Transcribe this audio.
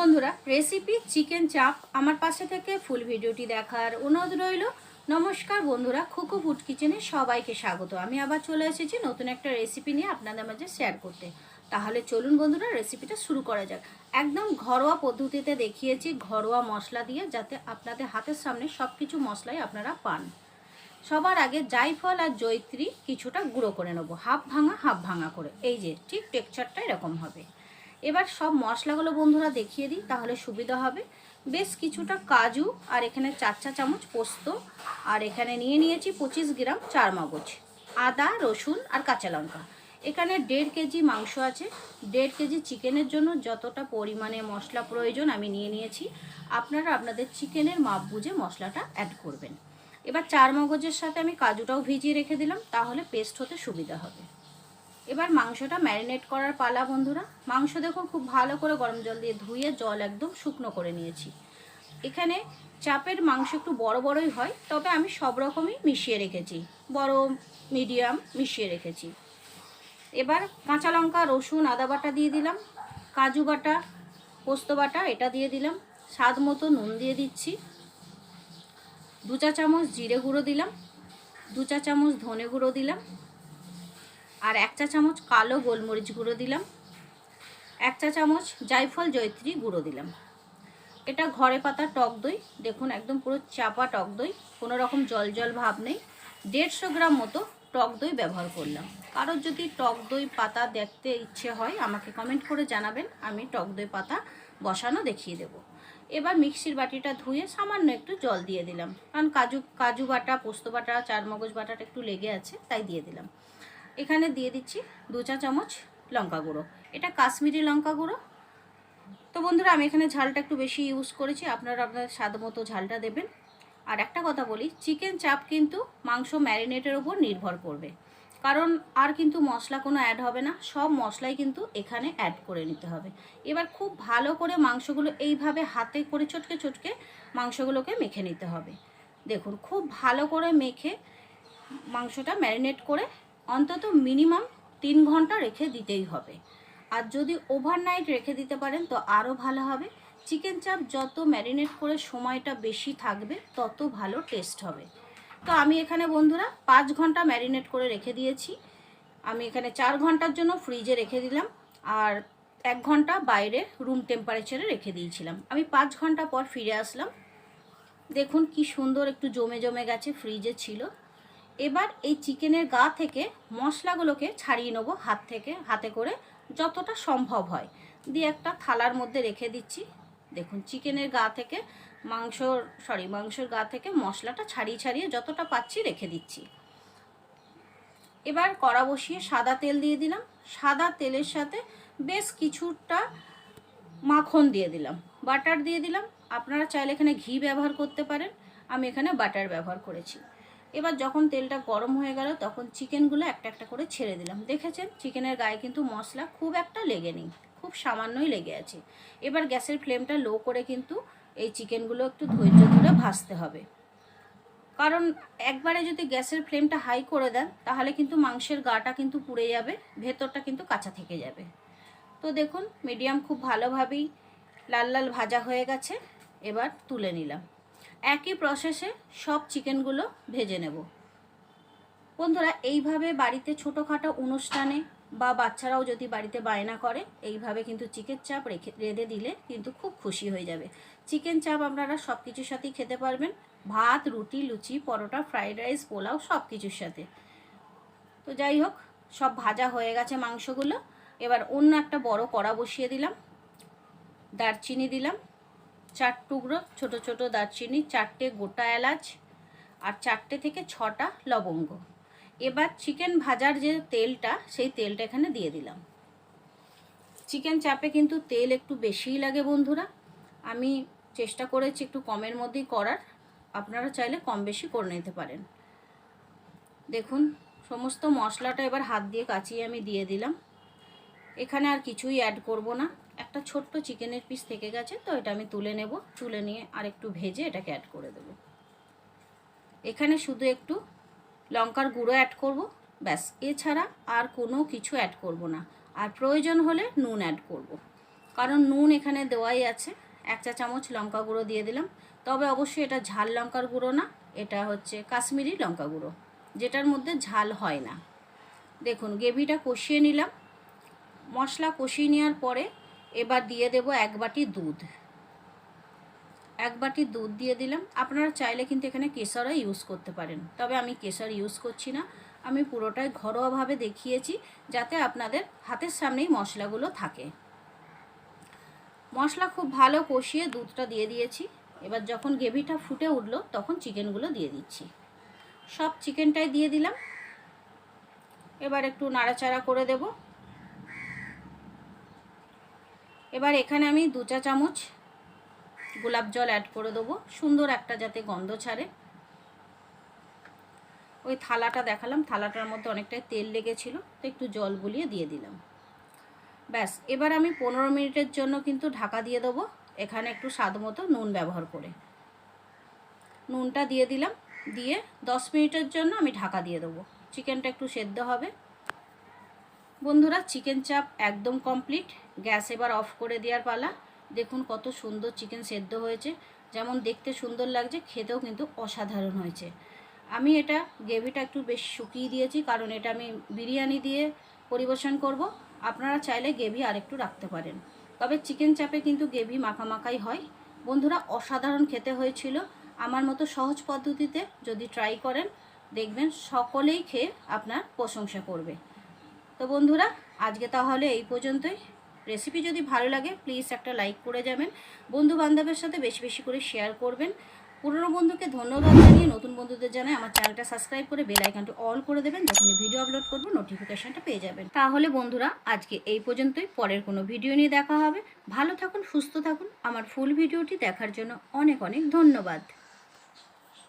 বন্ধুরা recipe chicken চাপ আমার পাশে থেকে ফুল ভিডিওটি দেখার অনুরোধ রইল। নমস্কার বন্ধুরা খুকু ফুড কিচেনে সবাইকে স্বাগত। আমি আবার চলে এসেছি নতুন একটা রেসিপি নিয়ে আপনাদের মাঝে শেয়ার করতে। তাহলে চলুন বন্ধুরা রেসিপিটা শুরু করা যাক। একদম ঘরোয়া পদ্ধতিতে দেখিয়েছি ঘরোয়া মশলা দিয়ে, যাতে আপনাদের হাতের সামনে সব কিছু মশলাই আপনারা পান। সবার আগে জাইফল আর জৈত্রী কিছুটা গুঁড়ো করে নেব। হাফ ভাঙা হাফ ভাঙা করে। এই যে, ঠিক টেক্সচারটা এরকম হবে। এবার সব মশলাগুলো বন্ধুরা দেখিয়ে দিই, তাহলে সুবিধা হবে। বেশ কিছুটা কাজু আর এখানে চার চা চামচ পোস্ত, আর এখানে নিয়ে নিয়েছি পঁচিশ গ্রাম চার মগজ, আদা, রসুন আর কাঁচা লঙ্কা। এখানে দেড় কেজি মাংস আছে, দেড় কেজি চিকেনের জন্য যতটা পরিমাণে মশলা প্রয়োজন আমি নিয়ে নিয়েছি। আপনারা আপনাদের চিকেনের মাপ বুঝে মশলাটা অ্যাড করবেন। এবার চার মগজের সাথে আমি কাজুটাও ভিজিয়ে রেখে দিলাম, তাহলে পেস্ট হতে সুবিধা হবে। এবার মাংসটা ম্যারিনেট করার পালা, বন্ধুরা। মাংস দেখুন, খুব ভালো করে গরম জল দিয়ে ধুয়ে জল একদম শুকনো করে নিয়েছি। এখানে চাপের মাংস একটু বড় বড়ই হয়, তবে আমি সব রকমই মিশিয়ে রেখেছি। বড়, মিডিয়াম মিশিয়ে রেখেছি। এবার কাঁচা লঙ্কা, রসুন, আদা বাটা দিয়ে দিলাম। কাজু বাটা, পোস্ত বাটা, এটা দিয়ে দিলাম। স্বাদ মতো নুন দিয়ে দিচ্ছি। দু চা চামচ জিরে গুঁড়ো দিলাম। দু চা চামচ ধনে গুঁড়ো দিলাম। আর এক চা চামচ কালো গোলমরিচ গুঁড়ো দিলাম। এক চা চামচ জায়ফল জয়ত্রী গুঁড়ো দিলাম। এটা ঘরে পাতা টক দই, দেখুন একদম পুরো চাপা টক দই, কোনো রকম জল জল ভাব নেই। দেড়শো গ্রাম মতো টক দই ব্যবহার করলাম। কারোর যদি টক দই পাতা দেখতে ইচ্ছে হয়, আমাকে কমেন্ট করে জানাবেন, আমি টক দই পাতা বসানো দেখিয়ে দেব। এবার মিক্সির বাটিটা ধুয়ে সামান্য একটু জল দিয়ে দিলাম। কারণ কাজু কাজু বাটা, পোস্ত বাটা চার মগজ বাটাটা একটু লেগে আছে, তাই দিয়ে দিলাম। এখানে দিয়ে দিচ্ছি দু চা চামচ লঙ্কা গুঁড়ো। এটা কাশ্মীরি লঙ্কা গুঁড়ো। তো বন্ধুরা, আমি এখানে ঝালটা একটু বেশি ইউজ করেছি। আপনারা আপনার স্বাদ মতো ঝালটা দেবেন। আর একটা কথা বলি চিকেন চাপ কিন্তু মাংস ম্যারিনেটের ওপর নির্ভর করবে। কারণ আর কিন্তু মশলা কোনো অ্যাড হবে না। সব মশলাই কিন্তু এখানে অ্যাড করে নিতে হবে। এবার খুব ভালো করে মাংসগুলো এইভাবে হাতে করে চটকে চটকে মাংসগুলোকে মেখে নিতে হবে। দেখুন, খুব ভালো করে মেখে মাংসটা ম্যারিনেট করে অন্তত মিনিমাম তিন ঘণ্টা রেখে দিতেই হবে। আর যদি ওভারনাইট রেখে দিতে পারেন, তো আরও ভালো হবে। চিকেন চাপ যত ম্যারিনেট করে সময়টা বেশি থাকবে, তত ভালো টেস্ট হবে। তো আমি এখানে বন্ধুরা পাঁচ ঘণ্টা ম্যারিনেট করে রেখে দিয়েছি। আমি এখানে চার ঘণ্টার জন্য ফ্রিজে রেখে দিলাম। আর এক ঘণ্টা বাইরে রুম টেম্পারেচারে রেখে দিয়েছিলাম। আমি পাঁচ ঘণ্টা পর ফিরে আসলাম। দেখুন কি সুন্দর একটু জমে জমে গেছে ফ্রিজে ছিল। এবার এই চিকেনের গা থেকে মশলাগুলোকে ছাড়িয়ে নেব হাত থেকে, হাতে করে যতটা সম্ভব হয়। দিয়ে একটা থালার মধ্যে রেখে দিচ্ছি। দেখুন, চিকেনের গা থেকে মাংস সরি মাংসের গা থেকে মশলাটা ছাড়িয়ে ছাড়িয়ে যতটা পাচ্ছি রেখে দিচ্ছি। এবার কড়া বসিয়ে সাদা তেল দিয়ে দিলাম। সাদা তেলের সাথে বেশ কিছুটা মাখন দিয়ে দিলাম। বাটার দিয়ে দিলাম। আপনারা চাইলে এখানে ঘি ব্যবহার করতে পারেন। আমি এখানে বাটার ব্যবহার করেছি। এবার যখন তেলটা গরম হয়ে গেল, তখন চিকেনগুলো একটা একটা করে ছেড়ে দিলাম। দেখেছেন? চিকেনের গায়ে কিন্তু মশলা খুব একটা লেগে নেই খুব সামান্যই লেগে আছে। এবার গ্যাসের ফ্লেমটা লো করে কিন্তু এই চিকেনগুলো একটু ধৈর্য ধরে ভাজতে হবে। কারণ একবারে যদি গ্যাসের ফ্লেমটা হাই করে দেন, তাহলে কিন্তু মাংসের গাটা কিন্তু পুড়ে যাবে, ভেতরটা কিন্তু কাঁচা থেকে যাবে। তো দেখুন, মিডিয়াম খুব ভালোভাবেই লাল লাল ভাজা হয়ে গেছে, এবার তুলে নিলাম। একই প্রসেসে সব চিকেনগুলো ভেজে নেব। বন্ধুরা, এইভাবে বাড়িতে ছোটোখাটো অনুষ্ঠানে বা বাচ্চারাও যদি বাড়িতে বায়না করে, এইভাবে কিন্তু চিকেন চাপ রেখে, রেঁধে দিলে কিন্তু খুব খুশি হয়ে যাবে। চিকেন চাপ আপনারা সব কিছুর সাথেই খেতে পারবেন। ভাত, রুটি, লুচি, পরোটা ফ্রাইড রাইস পোলাও সব কিছুর সাথে। তো যাই হোক, সব ভাজা হয়ে গেছে মাংসগুলো। এবার অন্য একটা বড় কড়া বসিয়ে দিলাম। দারচিনি দিলাম। চার টুকরো ছোট ছোট দারচিনি, চারটে গোটা এলাচ আর চারটে থেকে ছটা লবঙ্গ। এবার চিকেন ভাজার যে তেলটা, সেই তেলটা এখানে দিয়ে দিলাম। চিকেন চাপে কিন্তু তেল একটু বেশিই লাগে বন্ধুরা। আমি চেষ্টা করেছি একটু কমের মধ্যেই করার। আপনারা চাইলে কম বেশি করে নিতে পারেন। দেখুন, সমস্ত মশলাটা এবার হাত দিয়ে কাচিয়ে আমি দিয়ে দিলাম। এখানে আর কিছুই অ্যাড করব না। একটা ছোট্ট চিকেনের পিস থেকে গেছে, তো এটা আমি তুলে নেব। তুলে নিয়ে আর একটু ভেজে এটাকে অ্যাড করে দেব। এখানে শুধু একটু লঙ্কার গুঁড়ো অ্যাড করব, ব্যাস। এছাড়া আর কোনো কিছু অ্যাড করব না। আর প্রয়োজন হলে নুন অ্যাড করব। কারণ নুন এখানে দেওয়াই আছে। এক চা চামচ লঙ্কা গুঁড়ো দিয়ে দিলাম। তবে অবশ্যই এটা ঝাল লঙ্কার গুঁড়ো না, এটা হচ্ছে কাশ্মীরি লঙ্কা গুঁড়ো, যেটার মধ্যে ঝাল হয় না। দেখুন, গ্রেভিটা কষিয়ে নিলাম। মশলা কষিয়ে নেওয়ার পরে এবার দিয়ে দেব এক বাটি দুধ। এক বাটি দুধ দিয়ে দিলাম। আপনারা চাইলে কিন্তু এখানে কেশরও ইউজ করতে পারেন। তবে আমি কেশর ইউজ করছি না। আমি পুরোটাই ঘরোয়াভাবে দেখিয়েছি যাতে আপনাদের হাতের সামনেই মশলাগুলো থাকে। মশলা খুব ভালো কষিয়ে দুধটা দিয়ে দিয়েছি। এবার যখন গ্রেভিটা ফুটে উঠল, তখন চিকেনগুলো দিয়ে দিচ্ছি। সব চিকেনটাই দিয়ে দিলাম। এবার একটু নাড়াচাড়া করে দেব। এবার এখানে আমি দু চা চামচ গোলাপ জল অ্যাড করে দেবো। সুন্দর একটা যাতে গন্ধ ছাড়ে। ওই থালাটা দেখালাম, থালাটার মধ্যে অনেকটাই তেল লেগেছিল, তো একটু জল গুলিয়ে দিয়ে দিলাম। ব্যাস, এবার আমি পনেরো মিনিটের জন্য কিন্তু ঢাকা দিয়ে দেবো। এখানে একটু স্বাদ মতো নুন ব্যবহার করে। নুনটা দিয়ে দিলাম, দিয়ে দশ মিনিটের জন্য আমি ঢাকা দিয়ে দেবো। চিকেনটা একটু সেদ্ধ হবে। বন্ধুরা চিকেন চাপ একদম কমপ্লিট গ্যাস এবার অফ করে দেওয়ার পালা। দেখুন কত সুন্দর চিকেন সেদ্ধ হয়েছে। যেমন দেখতে সুন্দর লাগছে, খেতেও কিন্তু অসাধারণ হয়েছে। আমি এটা গ্রেভিটা একটু বেশ শুকিয়ে দিয়েছি, কারণ এটা আমি বিরিয়ানি দিয়ে পরিবেশন করব। আপনারা চাইলে গ্রেভি আরেকটু রাখতে পারেন। তবে চিকেন চাপে কিন্তু গ্রেভি মাখামাখাই হয়। বন্ধুরা, অসাধারণ খেতে হয়েছিল। আমার মতো সহজ পদ্ধতিতে যদি ট্রাই করেন, দেখবেন সকলেই খেয়ে আপনার প্রশংসা করবে। তো বন্ধুরা, আজকে তাহলে এই পর্যন্তই। রেসিপি যদি ভালো লাগে প্লিজ একটা লাইক করে যাবেন। বন্ধু বান্ধবের সাথে বেশি বেশি করে শেয়ার করবেন। পুরনো বন্ধুকে ধন্যবাদ জানিয়ে নতুন বন্ধুদের জানাই আমার চ্যানেলটা সাবস্ক্রাইব করে বেল আইকনটি অল করে দেবেন। যখনই ভিডিও আপলোড করব নোটিফিকেশনটা পেয়ে যাবেন। তাহলে বন্ধুরা, আজকে এই পর্যন্তই। পরের কোনো ভিডিও নিয়ে দেখা হবে। ভালো থাকুন, সুস্থ থাকুন। আমার ফুল ভিডিওটি দেখার জন্য অনেক অনেক ধন্যবাদ।